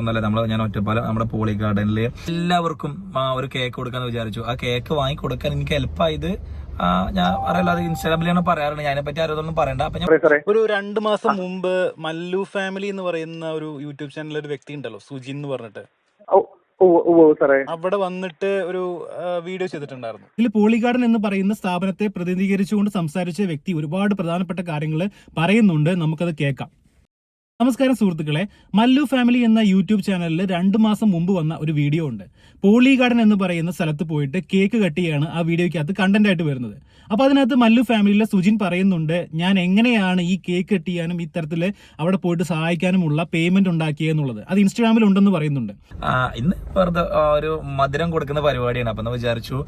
ഒന്നല്ല നമ്മൾ ഞാൻ ഒറ്റപ്പാലം നമ്മുടെ പോളി ഗാർഡനിൽ എല്ലാവർക്കും ആ, ഒരു കേക്ക് കൊടുക്കാന്ന് വിചാരിച്ചു. ആ കേക്ക് വാങ്ങി കൊടുക്കാൻ എനിക്ക് ഹെൽപ്പായത് ഞാൻ അറിയില്ല അത് ഇൻസ്റ്റാഗ്രാമിലാണ് പറയാറുണ്ട്. ഞാനെ പറ്റി ആരോടൊന്നും പറയണ്ട. അപ്പൊ ഞാൻ ഒരു രണ്ട് മാസം മുമ്പ് മല്ലു ഫാമിലി എന്ന് പറയുന്ന ഒരു യൂട്യൂബ് ചാനലിൽ ഒരു വ്യക്തി ഉണ്ടല്ലോ സുജി എന്ന് പറഞ്ഞിട്ട്. ഓ ഓ ഓ സാറേ അവിടെ വന്നിട്ട് ഒരു വീഡിയോ ചെയ്തിട്ടുണ്ടായിരുന്നു. ഇതിൽ പോളിഗാർഡൻ എന്ന് പറയുന്ന സ്ഥാപനത്തെ പ്രതിനിധീകരിച്ചുകൊണ്ട് സംസാരിച്ച വ്യക്തി ഒരുപാട് പ്രധാനപ്പെട്ട കാര്യങ്ങൾ പറയുന്നുണ്ട്. നമുക്കത് കേൾക്കാം. നമസ്കാരം സുഹൃത്തുക്കളെ. മല്ലു ഫാമിലി എന്ന യൂട്യൂബ് ചാനലിൽ രണ്ട് മാസം മുമ്പ് വന്ന ഒരു വീഡിയോ ഉണ്ട്. പോളി ഗാർഡൻ എന്ന് പറയുന്ന സ്ഥലത്ത് പോയിട്ട് കേക്ക് കട്ടിയാണ് ആ വീഡിയോയ്ക്കകത്ത് കണ്ടന്റ് ആയിട്ട് വരുന്നത്. അപ്പൊ അതിനകത്ത് മല്ലു ഫാമിലിയിലെ സുജിൻ പറയുന്നുണ്ട് ഞാൻ എങ്ങനെയാണ് ഈ കേക്ക് കെട്ടിയാനും ചെയ്യാനും ഇത്തരത്തിൽ അവിടെ പോയിട്ട് സഹായിക്കാനുമുള്ള പേയ്മെന്റ് ഉണ്ടാക്കിയെന്നുള്ളത് അത് ഇൻസ്റ്റാഗ്രാമിൽ ഉണ്ടെന്ന് പറയുന്നുണ്ട്. ഇന്ന് വെറുതെ ഒരു മധുരം കൊടുക്കുന്ന പരിപാടിയാണ്. അപ്പൊ വിചാരിച്ചു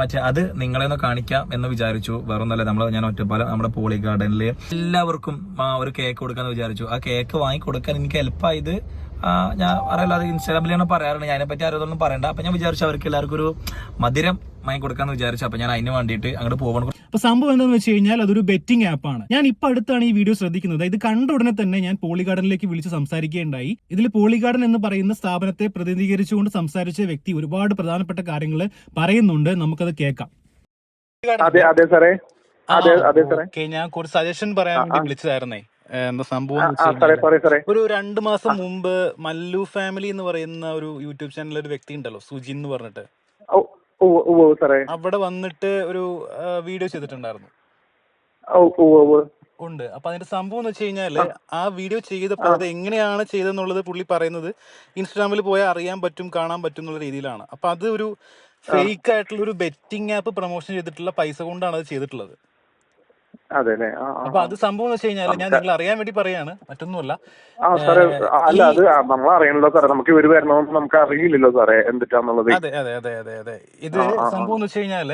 മറ്റേ അത് നിങ്ങളെ ഒന്ന് കാണിക്കാം എന്ന് വിചാരിച്ചു. വേറൊന്നല്ല നമ്മൾ ഞാൻ ഒറ്റപ്പാലം നമ്മുടെ പോളി ഗാർഡനിൽ എല്ലാവർക്കും ഒരു കേക്ക് കൊടുക്കാന്ന് വിചാരിച്ചു. ആ കേക്ക് വാങ്ങി കൊടുക്കാൻ എനിക്ക് ഹെൽപ്പായത് ഞാൻ അറിയില്ല അത് ഇൻസ്റ്റാഗ്രാമിലാണ് പറയാറുണ്ട് ഞാൻ പറ്റി ആരോതൊന്നും പറയണ്ട. അപ്പൊ ഞാൻ വിചാരിച്ചു അവർക്ക് എല്ലാവർക്കും ഒരു മധുരം വാങ്ങി കൊടുക്കാന്ന് വിചാരിച്ചു. അപ്പൊ ഞാൻ അതിന് വേണ്ടിയിട്ട് അങ്ങോട്ട് പോകണം അപ്പൊ സംഭവം എന്താണെന്ന് വെച്ച് കഴിഞ്ഞാൽ അതൊരു ബെറ്റിംഗ് ആപ്പാണ് ഞാൻ ഇപ്പൊ അടുത്താണ് ഈ വീഡിയോ ശ്രദ്ധിക്കുന്നത്. ഇത് കണ്ട ഉടനെ തന്നെ ഞാൻ പോളിഗാർഡനിലേക്ക് വിളിച്ച് സംസാരിക്കുകയുണ്ടായി. ഇതിൽ പോളിഗാർഡൻ എന്ന് പറയുന്ന സ്ഥാപനത്തെ പ്രതിനിധീകരിച്ചുകൊണ്ട് സംസാരിച്ച വ്യക്തി ഒരുപാട് പ്രധാനപ്പെട്ട കാര്യങ്ങൾ പറയുന്നുണ്ട്. നമുക്കത് കേൾക്കാം. അതെ അതെ സാറേ. അതെ അതെ സാറേ. ഓക്കെ. ഞാൻ കുറച്ച് സജഷൻ പറയാൻ വേണ്ടി വിളിച്ചതായിരുന്നേ. എന്താ സംഭവം ഒരു രണ്ട് മാസം മുമ്പ് മല്ലു ഫാമിലി എന്ന് പറയുന്ന ഒരു യൂട്യൂബ് ചാനലിൽ ഒരു വ്യക്തി ഉണ്ടല്ലോ സുജിൻ എന്ന് പറഞ്ഞിട്ട്. അവിടെ വന്നിട്ട് ഒരു വീഡിയോ ചെയ്തിട്ടുണ്ടായിരുന്നു. ഉണ്ട്. അപ്പൊ അതിന്റെ സംഭവം എന്ന് വെച്ച് കഴിഞ്ഞാൽ ആ. വീഡിയോ ചെയ്തപ്പോൾ അത് എങ്ങനെയാണ് ചെയ്തെന്നുള്ളത് പുള്ളി പറയുന്നത് ഇൻസ്റ്റാഗ്രാമിൽ പോയാൽ അറിയാൻ പറ്റും കാണാൻ പറ്റും എന്നുള്ള രീതിയിലാണ്. അപ്പൊ അത് ഒരു ഫേക്ക് ആയിട്ടുള്ള ഒരു ബെറ്റിംഗ് ആപ്പ് പ്രൊമോഷൻ ചെയ്തിട്ടുള്ള പൈസ കൊണ്ടാണ് അത് ചെയ്തിട്ടുള്ളത്. അപ്പൊ അത് സംഭവം എന്ന് വെച്ച് കഴിഞ്ഞാൽ ഞാൻ നിങ്ങൾ അറിയാൻ വേണ്ടി പറയാണ്. മറ്റൊന്നുമല്ല. ആ സാറേ അല്ല അത് നമ്മൾ അറിയണല്ലോ സാറേ. നമുക്ക് ഇവർ വരണമെന്ന് നമുക്ക് അറിയില്ലല്ലോ സാറേ എന്തിട്ടാന്നുള്ളത്. അതെ അതെ അതെ അതെ അതെ. ഇത്. സംഭവം എന്ന് വെച്ച് കഴിഞ്ഞാൽ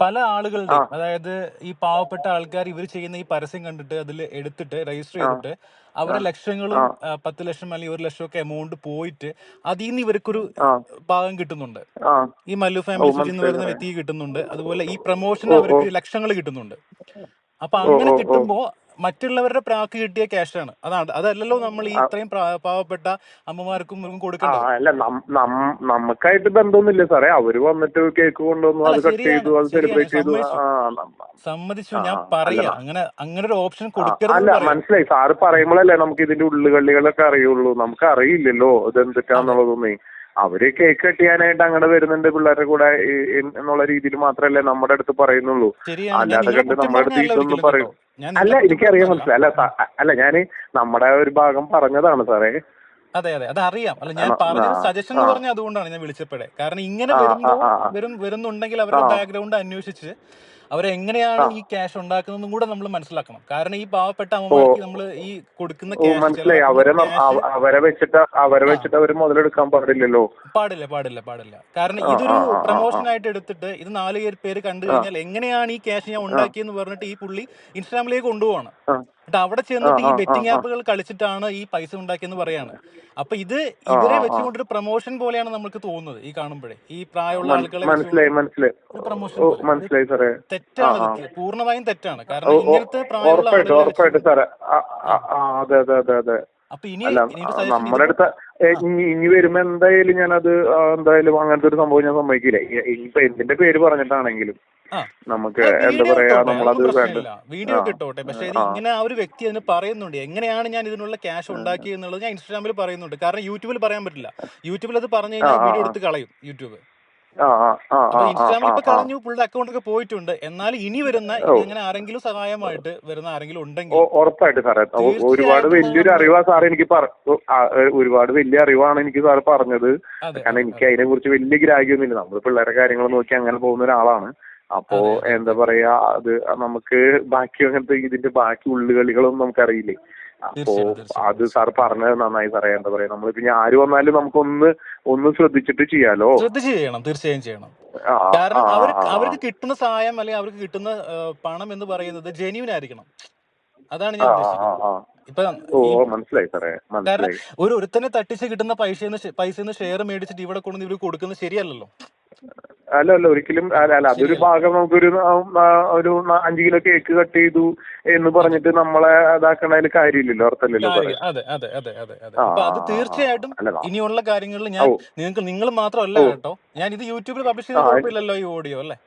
പല ആളുകളുടെ അതായത് ഈ പാവപ്പെട്ട ആൾക്കാർ ഇവർ ചെയ്യുന്ന ഈ പരസ്യം കണ്ടിട്ട് അതിൽ എടുത്തിട്ട് രജിസ്റ്റർ ചെയ്തിട്ട് അവരെ ലക്ഷങ്ങളും പത്ത് ലക്ഷം അല്ലെങ്കിൽ ഒരു ലക്ഷം ഒക്കെ എമൗണ്ട് പോയിട്ട് അതിൽ നിന്ന് ഇവർക്കൊരു ഭാഗം കിട്ടുന്നുണ്ട്. ഈ മല്ലു ഫാമിലി വരുന്ന വ്യക്തിക്ക് കിട്ടുന്നുണ്ട്. അതുപോലെ ഈ പ്രൊമോഷൻ അവർക്ക് ലക്ഷങ്ങൾ കിട്ടുന്നുണ്ട്. അപ്പൊ അങ്ങനെ. കിട്ടുമ്പോ മറ്റുള്ളവരുടെ പ്രാക്ക് കിട്ടിയ ക്യാഷാണ് അതാണ്. അതല്ലല്ലോ നമ്മൾ ഈ ഇത്രയും പാവപ്പെട്ട അമ്മമാർക്കും ആ അല്ല നമുക്കായിട്ട് ബന്ധമൊന്നുമില്ല സാറേ. അവർ വന്നിട്ട് കേക്ക് കൊണ്ടുവന്നു അത് കട്ട് ചെയ്തു അത് സെലിബ്രേറ്റ് ചെയ്തു. സമ്മതിച്ചു. ഞാൻ പറയാ. അങ്ങനെ അങ്ങനെ ഒരു ഓപ്ഷൻ കൊടുക്കരുത് അല്ല മനസ്സിലായി. സാറ് പറയുമ്പോഴല്ലേ നമുക്ക് ഇതിന്റെ ഉള്ളുകളികളൊക്കെ അറിയുള്ളൂ. നമുക്ക് അറിയില്ലല്ലോ ഇത് എന്തിട്ടാന്നുള്ളതൊന്നേ അവർ കേക്ക് കട്ട് ചെയ്യാനായിട്ട് അങ്ങനെ വരുന്നുണ്ട് പിള്ളേരുടെ കൂടെ എന്നുള്ള രീതിയിൽ മാത്രമല്ലേ നമ്മുടെ അടുത്ത് പറയുന്നുള്ളൂ. ഞാൻ അല്ലാതെ കണ്ട് നമ്മുടെ അടുത്ത് ഇതൊന്നും പറയും അല്ല എനിക്കറിയാൻ മനസ്സിലായി. അല്ല അല്ല ഞാൻ നമ്മുടെ ഒരു ഭാഗം പറഞ്ഞതാണ് സാറേ. അതെ അതെ. അത് അറിയാം അല്ല ഞാൻ പറഞ്ഞ പറഞ്ഞത് സജഷൻ എന്ന്. പറഞ്ഞ അതുകൊണ്ടാണ് ഞാൻ വിളിച്ചപ്പോഴേ. കാരണം ഇങ്ങനെ വരുമ്പോൾ വരുന്നുണ്ടെങ്കിൽ അവരുടെ ബാക്ക്ഗ്രൗണ്ട് അന്വേഷിച്ച് അവരെങ്ങനെയാണ്. ഈ ക്യാഷ് ഉണ്ടാക്കുന്നതെന്നും കൂടെ നമ്മൾ മനസ്സിലാക്കണം. കാരണം ഈ പാവപ്പെട്ട അമ്മമാർക്ക് നമ്മൾ ഈ കൊടുക്കുന്ന മനസ്സിലായി. അവരെ അവരെ വെച്ചിട്ട് അവരെ വെച്ചിട്ട് അവർ മുതലെടുക്കാൻ പാടില്ലല്ലോ. പാടില്ല പാടില്ല പാടില്ല. കാരണം ഇതൊരു പ്രൊമോഷൻ ആയിട്ട് എടുത്തിട്ട് ഇത് നാല് പേര് കണ്ടു കഴിഞ്ഞാൽ എങ്ങനെയാണ് ഈ ക്യാഷ് ഞാൻ ഉണ്ടാക്കിയെന്ന് പറഞ്ഞിട്ട് ഈ പുള്ളി ഇൻസ്റ്റാഗ്രാമിലേക്ക് കൊണ്ടുപോവാണ്. ആ. എന്നിട്ട് അവിടെ ചെന്നിട്ട് ഈ ബെറ്റിംഗ്. ആപ്പുകൾ കളിച്ചിട്ടാണ് ഈ പൈസ ഉണ്ടാക്കിയെന്ന് പറയാണ്. അപ്പൊ ഇത് ഇവരെ. വെച്ചുകൊണ്ടൊരു പ്രൊമോഷൻ പോലെയാണ് നമുക്ക് തോന്നുന്നത് ഈ കാണുമ്പോഴേ. ഈ പ്രായമുള്ള ആളുകളെ മനസ്സിലായി സാറേ. തെറ്റാണ് പൂർണമായും തെറ്റാണ്. കാരണം ഇങ്ങനത്തെ പ്രായമുള്ള അതെ അതെ അതെ അതെ. ഇനി നമ്മുടെ അടുത്ത് വരുമ്പോ എന്തായാലും ഞാനത് എന്തായാലും അങ്ങനത്തെ ഒരു സംഭവം ഞാൻ സമ്മതിക്കില്ല. ഇനിയിപ്പോ എന്തിന്റെ പേര് പറഞ്ഞിട്ടാണെങ്കിലും. നമുക്ക് എന്താ പറയാ നമ്മളത് വേണ്ട. വീഡിയോ ആ. പക്ഷെ ഇത് ഇങ്ങനെ ആ ഒരു വ്യക്തി അതിന് പറയുന്നുണ്ട്. എങ്ങനെയാണ് ഞാൻ ഇതിനുള്ള ക്യാഷ് ഉണ്ടാക്കി എന്നുള്ളത് ഞാൻ ഇൻസ്റ്റാഗ്രാമിൽ പറയുന്നുണ്ട്. കാരണം യൂട്യൂബിൽ പറയാൻ പറ്റില്ല. യൂട്യൂബിൽ അത് പറഞ്ഞു കഴിഞ്ഞാൽ വീഡിയോ എടുത്ത് കളയും യൂട്യൂബ്. ഇൻസ്റ്റാഗ്രാമിൽ ഇപ്പൊ കളഞ്ഞു പുള്ളിയുടെ അക്കൗണ്ട് ഒക്കെ പോയിട്ടുണ്ട്. എന്നാൽ ഇനി വരുന്ന. ഇങ്ങനെ ആരെങ്കിലും സഹായമായിട്ട് വരുന്ന ആരെങ്കിലും ഉണ്ടെങ്കിൽ ഉറപ്പായിട്ട് സാറേ. ഒരുപാട് വലിയൊരു അറിവാ സാർ എനിക്ക് ഒരുപാട് വലിയ അറിവാണ് എനിക്ക് സാർ പറഞ്ഞത്. കാരണം എനിക്ക് അതിനെ കുറിച്ച് വലിയ ഗ്രാഹ്യമൊന്നുമില്ല. നമ്മൾ പിള്ളേരെ കാര്യങ്ങൾ നോക്കി അങ്ങനെ പോകുന്ന ഒരാളാണ്. അപ്പോ എന്താ പറയാ അത് നമുക്ക് ബാക്കി അങ്ങനത്തെ ഇതിന്റെ ബാക്കി ഉള്ളുകളികളൊന്നും നമുക്കറിയില്ലേ. അപ്പോ അത് സാർ പറഞ്ഞത് നന്നായി സാറേ. എന്താ പറയാ നമ്മളിപ്പോ ഇനി ആര് വന്നാലും നമുക്കൊന്ന് ഒന്ന് ശ്രദ്ധിച്ചിട്ട് ചെയ്യാലോ? ശ്രദ്ധിച്ച് ചെയ്യണം തീർച്ചയായും ചെയ്യണം. കാരണം അവർക്ക് അവർക്ക് കിട്ടുന്ന സഹായം അല്ലെങ്കിൽ അവർക്ക് കിട്ടുന്ന പണം എന്ന് പറയുന്നത് ജെന്യൂൻ ആയിരിക്കണം. അതാണ് ഞാൻ ഉദ്ദേശിക്കുന്നത്. ഇപ്പൊ ഓ മനസ്സിലായി സാറേ കാരണം ഒരു ഒരുത്തനെ തട്ടിച്ച് കിട്ടുന്ന പൈസ പൈസ ഷെയർ മേടിച്ചിട്ട് ഇവിടെ കൊണ്ടുവന്ന് ഇവർ കൊടുക്കുന്നത് ശരിയല്ലല്ലോ. അല്ല അല്ല ഒരിക്കലും അല്ല അല്ല അതൊരു ഭാഗം നമുക്കൊരു ഒരു അഞ്ച് കിലോ കേക്ക് കട്ട് ചെയ്തു എന്ന് പറഞ്ഞിട്ട് നമ്മളെ ഇതാക്കണതിൽ കാര്യമില്ലല്ലോ അർത്ഥമില്ലല്ലോ അതെ അതെ അതെ അതെ അതെ. തീർച്ചയായിട്ടും ഇനിയുള്ള കാര്യങ്ങളിൽ ഞാൻ നിങ്ങൾക്ക് നിങ്ങൾ മാത്രമല്ല കേട്ടോ. ഞാൻ ഇത് യൂട്യൂബിൽ പബ്ലിഷ് ചെയ്ത കുഴപ്പമില്ലല്ലോ ഈ ഓഡിയോ അല്ലേ?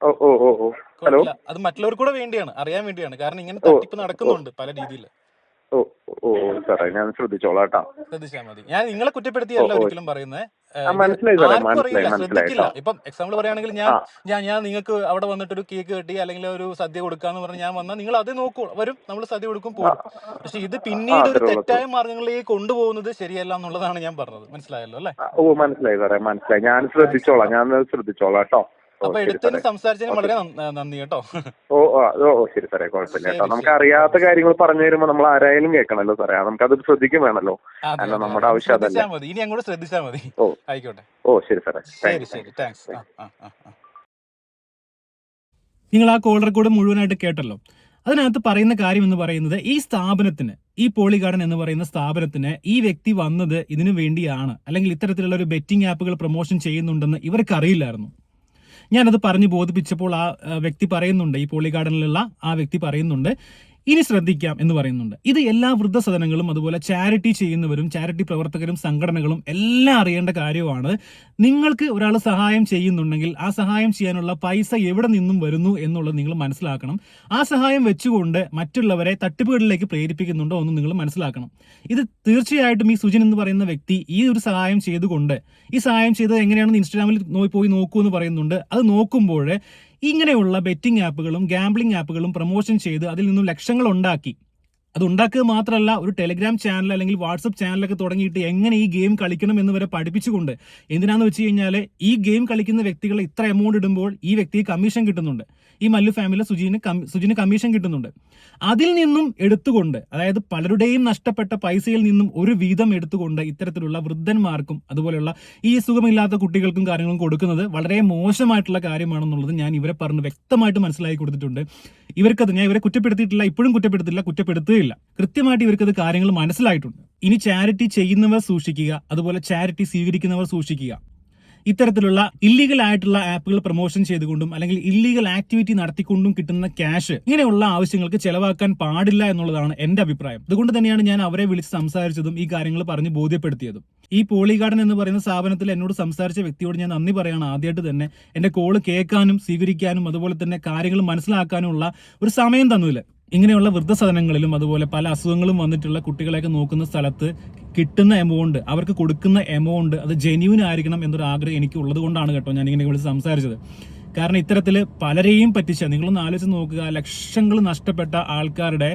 ഓ ഓ ഓ ഹലോ? അത് മറ്റുള്ളവർക്കൂടെ വേണ്ടിയാണ് അറിയാൻ വേണ്ടിയാണ്. കാരണം ഇങ്ങനെ തട്ടിപ്പ് നടക്കുന്നുണ്ട് പല രീതിയിൽ ഓ ഓ സാറേ ഞാൻ ശ്രദ്ധിച്ചോളാം കേട്ടോ ശ്രദ്ധിച്ചാൽ മതി. ഞാൻ നിങ്ങളെ കുറ്റപ്പെടുത്തിയല്ല ഒരിക്കലും പറയുന്നത് ശ്രദ്ധിക്കില്ല. ഇപ്പം എക്സാമ്പിൾ പറയുകയാണെങ്കിൽ ഞാൻ ഞാൻ ഞാൻ നിങ്ങൾക്ക് അവിടെ വന്നിട്ട് ഒരു കേക്ക് കെട്ടി അല്ലെങ്കിൽ ഒരു സദ്യ കൊടുക്കാന്ന് പറഞ്ഞ് ഞാൻ വന്നാൽ നിങ്ങൾ അത് നോക്കൂ. വരും നമ്മൾ സദ്യ കൊടുക്കും പോകും പക്ഷെ ഇത് പിന്നീട് ഒരു തെറ്റായ മാർഗങ്ങളിലേക്ക് കൊണ്ടുപോകുന്നത് ശരിയല്ല എന്നുള്ളതാണ് ഞാൻ പറഞ്ഞത്. മനസ്സിലായല്ലോ അല്ലേ? ഓ മനസ്സിലായി സാറേ മനസ്സിലായി. ഞാൻ ശ്രദ്ധിച്ചോളാം ഞാൻ ശ്രദ്ധിച്ചോളാം കേട്ടോ. അപ്പൊ ശരി എടുത്തതിന് സാറേ. സംസാരിച്ചതിന് വളരെ നന്ദ- കേട്ടോ. ഓ ഓ ശരി സാറേ കുഴപ്പമില്ല കേട്ടോ. നമുക്ക് അറിയാത്ത കാര്യങ്ങൾ പറഞ്ഞു തരുമ്പോ നമ്മൾ ആരായാലും കേൾക്കണല്ലോ സാറേ. നമുക്ക് അത് ശ്രദ്ധിക്കും വേണല്ലോ. അല്ല നമ്മുടെ ആവശ്യം അതല്ലേ. മതി. ഇനി അങ്ങോട്ട് ശ്രദ്ധിച്ചാൽ മതി. ഓ. ആയിക്കോട്ടെ. ഓ ശരി സാറേ. ശരി താങ്ക്സ്. ശരി നിങ്ങൾ ആ കോൾ റെക്കോർഡ് മുഴുവനായിട്ട് കേട്ടല്ലോ. അതിനകത്ത് പറയുന്ന കാര്യം എന്ന് പറയുന്നത് ഈ സ്ഥാപനത്തിന് ഈ പോളിഗാർഡൻ എന്ന് പറയുന്ന സ്ഥാപനത്തിന് ഈ വ്യക്തി വന്നത് ഇതിനു വേണ്ടിയാണ്. അല്ലെങ്കിൽ ഇത്തരത്തിലുള്ള ഒരു ബെറ്റിംഗ് ആപ്പുകൾ പ്രൊമോഷൻ ചെയ്യുന്നുണ്ടെന്ന് ഇവർക്ക് അറിയില്ലായിരുന്നു ഞാനത് പറഞ്ഞ് ബോധിപ്പിച്ചപ്പോൾ ആ വ്യക്തി പറയുന്നുണ്ട് ഈ പോളി ഗാർഡനിലുള്ള ആ വ്യക്തി പറയുന്നുണ്ട്. ഇനി ശ്രദ്ധിക്കാം എന്ന് പറയുന്നുണ്ട്. ഇത് എല്ലാ വൃദ്ധസദനങ്ങളും അതുപോലെ ചാരിറ്റി ചെയ്യുന്നവരും ചാരിറ്റി പ്രവർത്തകരും സംഘടനകളും എല്ലാം അറിയേണ്ട കാര്യമാണ്. നിങ്ങൾക്ക് ഒരാൾ സഹായം ചെയ്യുന്നുണ്ടെങ്കിൽ ആ സഹായം ചെയ്യാനുള്ള പൈസ എവിടെ നിന്നും വരുന്നു എന്നുള്ളത് നിങ്ങൾ മനസ്സിലാക്കണം. ആ സഹായം വെച്ചുകൊണ്ട് മറ്റുള്ളവരെ തട്ടിപ്പുകളിലേക്ക് പ്രേരിപ്പിക്കുന്നുണ്ടോ എന്ന് നിങ്ങൾ മനസ്സിലാക്കണം. ഇത് തീർച്ചയായിട്ടും ഈ സുജിൻ എന്ന് പറയുന്ന വ്യക്തി ഈ ഒരു സഹായം ചെയ്തുകൊണ്ട് ഈ സഹായം ചെയ്തത് എങ്ങനെയാണെന്ന് ഇൻസ്റ്റാഗ്രാമിൽ പോയി നോക്കൂ എന്ന് പറയുന്നുണ്ട്. അത് നോക്കുമ്പോൾ ഇങ്ങനെയുള്ള ബെറ്റിംഗ് ആപ്പുകളും ഗാംബ്ലിംഗ് ആപ്പുകളും പ്രൊമോഷൻ ചെയ്ത് അതിൽ നിന്നും ലക്ഷങ്ങൾ ഉണ്ടാക്കി. അത് ഉണ്ടാക്കുക മാത്രമല്ല ഒരു ടെലിഗ്രാം ചാനൽ അല്ലെങ്കിൽ വാട്സപ്പ് ചാനലൊക്കെ തുടങ്ങിയിട്ട് എങ്ങനെ ഈ ഗെയിം കളിക്കണം എന്ന് വരെ പഠിപ്പിച്ചുകൊണ്ട് എന്തിനാന്ന് വെച്ച് കഴിഞ്ഞാൽ ഈ ഗെയിം കളിക്കുന്ന വ്യക്തികൾ ഇത്ര എമൗണ്ട് ഇടുമ്പോൾ ഈ വ്യക്തിക്ക് കമ്മീഷൻ കിട്ടുന്നുണ്ട്. ഈ മല്ലു ഫാമിലി സുജിന് സുജിന് കമ്മീഷൻ കിട്ടുന്നുണ്ട്. അതിൽ നിന്നും എടുത്തുകൊണ്ട് അതായത് പലരുടെയും നഷ്ടപ്പെട്ട പൈസയിൽ നിന്നും ഒരു വീതം എടുത്തുകൊണ്ട് ഇത്തരത്തിലുള്ള വൃദ്ധന്മാർക്കും അതുപോലെയുള്ള ഈ സുഖമില്ലാത്ത കുട്ടികൾക്കും കാര്യങ്ങളും കൊടുക്കുന്നത് വളരെ മോശമായിട്ടുള്ള കാര്യമാണെന്നുള്ളത് ഞാൻ ഇവരെ പറഞ്ഞ് വ്യക്തമായിട്ട് മനസ്സിലാക്കി കൊടുത്തിട്ടുണ്ട്. ഇവർക്കത് ഞാൻ ഇവരെ കുറ്റപ്പെടുത്തിയിട്ടില്ല ഇപ്പോഴും കുറ്റപ്പെടുത്തില്ല കുറ്റപ്പെടുത്തുകയില്ല കൃത്യമായിട്ട് ഇവർക്കത് കാര്യങ്ങൾ മനസ്സിലായിട്ടുണ്ട്. ഇനി ചാരിറ്റി ചെയ്യുന്നവർ സൂക്ഷിക്കുക അതുപോലെ ചാരിറ്റി സ്വീകരിക്കുന്നവർ സൂക്ഷിക്കുക. ഇത്തരത്തിലുള്ള ഇല്ലീഗൽ ആയിട്ടുള്ള ആപ്പുകൾ പ്രൊമോഷൻ ചെയ്തുകൊണ്ടും അല്ലെങ്കിൽ ഇല്ലീഗൽ ആക്ടിവിറ്റി നടത്തിക്കൊണ്ടും കിട്ടുന്ന ക്യാഷ് ഇങ്ങനെയുള്ള ആവശ്യങ്ങൾക്ക് ചെലവാക്കാൻ പാടില്ല എന്നുള്ളതാണ് എന്റെ അഭിപ്രായം. അതുകൊണ്ട് തന്നെയാണ് ഞാൻ അവരെ വിളിച്ച് സംസാരിച്ചതും ഈ കാര്യങ്ങൾ പറഞ്ഞ് ബോധ്യപ്പെടുത്തിയതും. ഈ പോളിഗാർഡൻ എന്ന് പറയുന്ന സ്ഥാപനത്തിൽ എന്നോട് സംസാരിച്ച വ്യക്തിയോട് ഞാൻ നന്ദി പറയാണ് ആദ്യമായിട്ട് തന്നെ. എന്റെ കോൾ കേൾക്കാനും സ്വീകരിക്കാനും അതുപോലെ തന്നെ കാര്യങ്ങൾ മനസ്സിലാക്കാനുമുള്ള ഒരു സമയം തന്നില്ല. ഇങ്ങനെയുള്ള വൃദ്ധസദനങ്ങളിലും അതുപോലെ പല അസുഖങ്ങളും വന്നിട്ടുള്ള കുട്ടികളെയൊക്കെ നോക്കുന്ന സ്ഥലത്ത് കിട്ടുന്ന എമൗണ്ട് അവർക്ക് കൊടുക്കുന്ന എമൗണ്ട് അത് ജെന്യൂൻ ആയിരിക്കണം എന്നൊരു ആഗ്രഹം എനിക്ക് ഉള്ളത് കൊണ്ടാണ് കേട്ടോ ഞാൻ ഇങ്ങനെ വിളിച്ച് സംസാരിച്ചത്. കാരണം ഇത്തരത്തിൽ പലരെയും പറ്റിച്ച നിങ്ങളൊന്ന് ആലോചിച്ച് നോക്കുക ലക്ഷങ്ങൾ നഷ്ടപ്പെട്ട ആൾക്കാരുടെ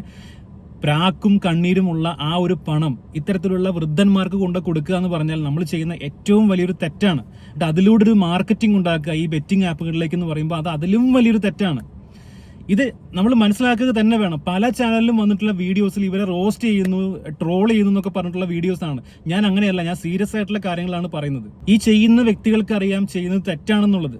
പ്രാക്കും കണ്ണീരുമുള്ള ആ ഒരു പണം ഇത്തരത്തിലുള്ള വൃദ്ധന്മാർക്ക് കൊണ്ട് കൊടുക്കുക എന്ന് പറഞ്ഞാൽ നമ്മൾ ചെയ്യുന്ന ഏറ്റവും വലിയൊരു തെറ്റാണ്. അതിലൂടെ ഒരു മാർക്കറ്റിംഗ് ഉണ്ടാക്കുക ഈ ബെറ്റിംഗ് ആപ്പുകളിലേക്ക് എന്ന് പറയുമ്പോൾ അത് അതിലും വലിയൊരു തെറ്റാണ്. ഇത് നമ്മൾ മനസ്സിലാക്കുക തന്നെ വേണം. പല ചാനലിലും വന്നിട്ടുള്ള വീഡിയോസിൽ ഇവരെ റോസ്റ്റ് ചെയ്യുന്നു ട്രോൾ ചെയ്യുന്നു എന്നൊക്കെ പറഞ്ഞിട്ടുള്ള വീഡിയോസാണ് ഞാൻ അങ്ങനെയല്ല ഞാൻ സീരിയസ് ആയിട്ടുള്ള കാര്യങ്ങളാണ് പറയുന്നത്. ഈ ചെയ്യുന്ന വ്യക്തികൾക്ക് അറിയാം ചെയ്യുന്നത് തെറ്റാണെന്നുള്ളത്.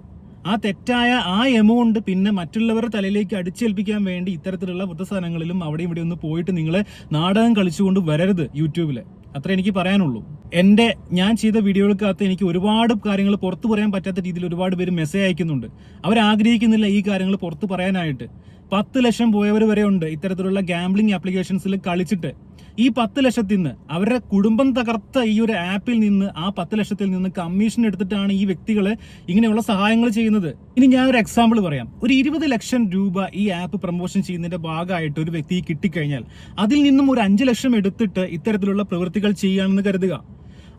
ആ തെറ്റായ ആ എമൗണ്ട് പിന്നെ മറ്റുള്ളവരുടെ തലയിലേക്ക് അടിച്ചേൽപ്പിക്കാൻ വേണ്ടി ഇത്തരത്തിലുള്ള വൃദ്ധസ്ഥാനങ്ങളിലും അവിടെ ഇവിടെ ഒന്ന് പോയിട്ട് നിങ്ങൾ നാടകം കളിച്ചുകൊണ്ട് വരരുത് യൂട്യൂബിൽ അത്ര എനിക്ക് പറയാനുള്ളൂ. എന്റെ ഞാൻ ചെയ്ത വീഡിയോകൾക്കകത്ത് എനിക്ക് ഒരുപാട് കാര്യങ്ങൾ പുറത്തു പറയാൻ പറ്റാത്ത രീതിയിൽ ഒരുപാട് പേര് മെസ്സേജ് അയക്കുന്നുണ്ട്. അവരാഗ്രഹിക്കുന്നില്ല ഈ കാര്യങ്ങൾ പുറത്തു പറയാനായിട്ട്. പത്ത് ലക്ഷം പോയവർ വരെ ഉണ്ട് ഇത്തരത്തിലുള്ള ഗാംബ്ലിംഗ് ആപ്ലിക്കേഷൻസിൽ കളിച്ചിട്ട്. ഈ പത്ത് ലക്ഷത്തിൽ നിന്ന് അവരുടെ കുടുംബം തകർത്ത ഈ ഒരു ആപ്പിൽ നിന്ന് ആ പത്ത് ലക്ഷത്തിൽ നിന്ന് കമ്മീഷൻ എടുത്തിട്ടാണ് ഈ വ്യക്തികളെ ഇങ്ങനെയുള്ള സഹായങ്ങൾ ചെയ്യുന്നത്. ഇനി ഞാൻ ഒരു എക്സാമ്പിൾ പറയാം. ഒരു ഇരുപത് ലക്ഷം രൂപ ഈ ആപ്പ് പ്രൊമോഷൻ ചെയ്യുന്നതിന്റെ ഭാഗമായിട്ട് ഒരു വ്യക്തി കിട്ടിക്കഴിഞ്ഞാൽ അതിൽ നിന്നും ഒരു അഞ്ച് ലക്ഷം എടുത്തിട്ട് ഇത്തരത്തിലുള്ള പ്രവൃത്തികൾ ചെയ്യുകയാണെന്ന് കരുതുക.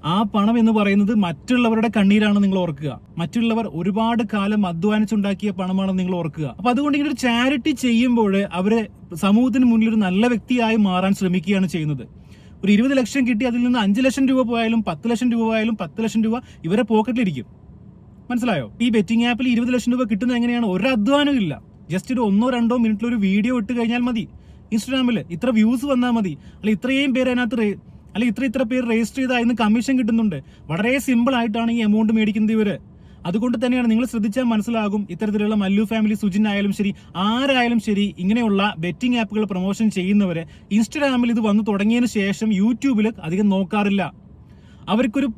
ആ പണം എന്ന് പറയുന്നത് മറ്റുള്ളവരുടെ കണ്ണീരാണ് നിങ്ങൾ ഓർക്കുക. മറ്റുള്ളവർ ഒരുപാട് കാലം അധ്വാനിച്ചുണ്ടാക്കിയ പണമാണ് നിങ്ങൾ ഓർക്കുക. അപ്പൊ അതുകൊണ്ട് ഇങ്ങനെ ഒരു ചാരിറ്റി ചെയ്യുമ്പോൾ അവർ സമൂഹത്തിന് മുന്നിൽ ഒരു നല്ല വ്യക്തിയായി മാറാൻ ശ്രമിക്കുകയാണ് ചെയ്യുന്നത്. ഒരു ഇരുപത് ലക്ഷം കിട്ടി അതിൽ നിന്ന് അഞ്ച് ലക്ഷം രൂപ പോയാലും പത്ത് ലക്ഷം രൂപ പോയാലും പത്ത് ലക്ഷം രൂപ ഇവരെ പോക്കറ്റിലിരിക്കും മനസ്സിലായോ? ഈ ബെറ്റിംഗ് ആപ്പിൽ ഇരുപത് ലക്ഷം രൂപ കിട്ടുന്നത് എങ്ങനെയാണ്? ഒരു അധ്വാനവും ഇല്ല. ജസ്റ്റ് ഒരു ഒന്നോ രണ്ടോ മിനിറ്റിൽ ഒരു വീഡിയോ ഇട്ട് കഴിഞ്ഞാൽ മതി. ഇൻസ്റ്റാഗ്രാമിൽ ഇത്ര വ്യൂസ് വന്നാൽ മതി. അല്ല ഇത്രയും പേര് അതിനകത്ത് റേ- അല്ല ഇത്ര ഇത്ര പേര് രജിസ്റ്റർ ചെയ്ത് അതിന് കമ്മീഷൻ കിട്ടുന്നുണ്ട്. വളരെ സിമ്പിൾ ആയിട്ടാണ് ഈ എമൗണ്ട് മേടിക്കുന്നത് ഇവർ അതുകൊണ്ട് തന്നെയാണ് നിങ്ങൾ ശ്രദ്ധിച്ചാൽ മനസ്സിലാകും ഇത്തരത്തിലുള്ള മല്ലു ഫാമിലി സുജിൻ ആയാലും ശരി ആരായാലും ശരി ഇങ്ങനെയുള്ള ബെറ്റിംഗ് ആപ്പുകൾ പ്രൊമോഷൻ ചെയ്യുന്നവർ ഇൻസ്റ്റാഗ്രാമിൽ ഇത് വന്നു തുടങ്ങിയതിന് ശേഷം യൂട്യൂബിൽ അധികം നോക്കാറില്ല. അവർക്കൊരു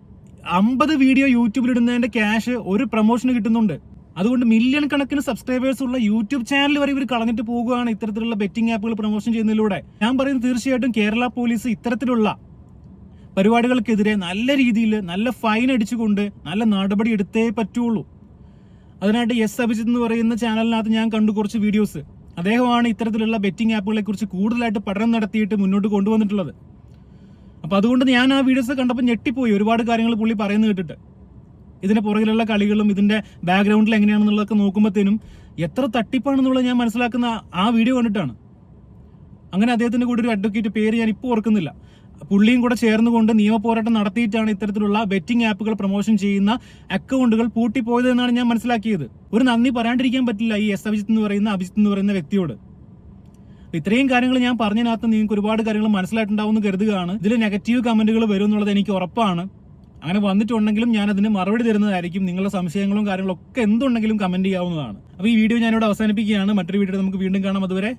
അമ്പത് വീഡിയോ യൂട്യൂബിൽ ഇടുന്നതിന്റെ ക്യാഷ് ഒരു പ്രൊമോഷന് കിട്ടുന്നുണ്ട്. അതുകൊണ്ട് മില്യൺ കണക്കിന് സബ്സ്ക്രൈബേഴ്സ് ഉള്ള യൂട്യൂബ് ചാനൽ വരെ ഇവർ കളഞ്ഞിട്ട് പോകുകയാണ് ഇത്തരത്തിലുള്ള ബെറ്റിംഗ് ആപ്പുകൾ പ്രൊമോഷൻ ചെയ്യുന്നതിലൂടെ. ഞാൻ പറയുന്നത് തീർച്ചയായിട്ടും കേരള പോലീസ് ഇത്തരത്തിലുള്ള പരിപാടികൾക്കെതിരെ നല്ല രീതിയിൽ നല്ല ഫൈൻ അടിച്ചുകൊണ്ട് നല്ല നടപടി എടുത്തേ പറ്റുള്ളൂ. അതിനായിട്ട് എസ് അഭിജിത് എന്ന് പറയുന്ന ചാനലിനകത്ത് ഞാൻ കണ്ടു കുറച്ച് വീഡിയോസ് അദ്ദേഹമാണ് ഇത്തരത്തിലുള്ള ബെറ്റിംഗ് ആപ്പുകളെ കുറിച്ച് കൂടുതലായിട്ട് പഠനം നടത്തിയിട്ട് മുന്നോട്ട് കൊണ്ടുവന്നിട്ടുള്ളത്. അപ്പൊ അതുകൊണ്ട് ഞാൻ ആ വീഡിയോസ് കണ്ടപ്പോൾ ഞെട്ടിപ്പോയി. ഒരുപാട് കാര്യങ്ങൾ പുള്ളി പറയുന്നത് കേട്ടിട്ട്. ഇതിന്റെ പുറകിലുള്ള കളികളും ഇതിന്റെ ബാക്ക്ഗ്രൗണ്ടിൽ എങ്ങനെയാണെന്നുള്ളതൊക്കെ നോക്കുമ്പോഴത്തേനും എത്ര തട്ടിപ്പാണെന്നുള്ളത് ഞാൻ മനസ്സിലാക്കുന്ന ആ വീഡിയോ കണ്ടിട്ടാണ്. അങ്ങനെ അദ്ദേഹത്തിന്റെ കൂടെ ഒരു അഡ്വക്കേറ്റ് പേര് ഞാൻ ഇപ്പോൾ ഓർക്കുന്നില്ല. പുള്ളിയും കൂടെ ചേർന്നുകൊണ്ട് നിയമ പോരാട്ടം നടത്തിയിട്ടാണ് ഇത്തരത്തിലുള്ള ബെറ്റിംഗ് ആപ്പുകൾ പ്രൊമോഷൻ ചെയ്യുന്ന അക്കൗണ്ടുകൾ പൂട്ടിപ്പോയത് എന്നാണ് ഞാൻ മനസ്സിലാക്കിയത്. ഒരു നന്ദി പറയാണ്ടിരിക്കാൻ പറ്റില്ല ഈ എസ് അഭിജിത്ത് എന്ന് പറയുന്ന അഭിജിത്ത് എന്ന് പറയുന്ന വ്യക്തിയോട്. ഇത്രയും കാര്യങ്ങൾ ഞാൻ പറഞ്ഞതിനകത്ത് നിങ്ങൾക്ക് ഒരുപാട് കാര്യങ്ങൾ മനസ്സിലായിട്ടുണ്ടാവും എന്ന് കരുതുകയാണ്. ഇതിൽ നെഗറ്റീവ് കമന്റുകൾ വരും എന്നുള്ളത് എനിക്ക് ഉറപ്പാണ്. അങ്ങനെ വന്നിട്ടുണ്ടെങ്കിലും ഞാൻ അതിന് മറുപടി തരുന്നതായിരിക്കും. നിങ്ങളുടെ സംശയങ്ങളും കാര്യങ്ങളും ഒക്കെ എന്തുണ്ടെങ്കിലും കമന്റ് ചെയ്യാവുന്നതാണ്. അപ്പോൾ ഈ വീഡിയോ ഞാനിവിടെ അവസാനിപ്പിക്കുകയാണ്. മറ്റൊരു വീഡിയോ നമുക്ക് വീണ്ടും കാണാം. അതുവരെ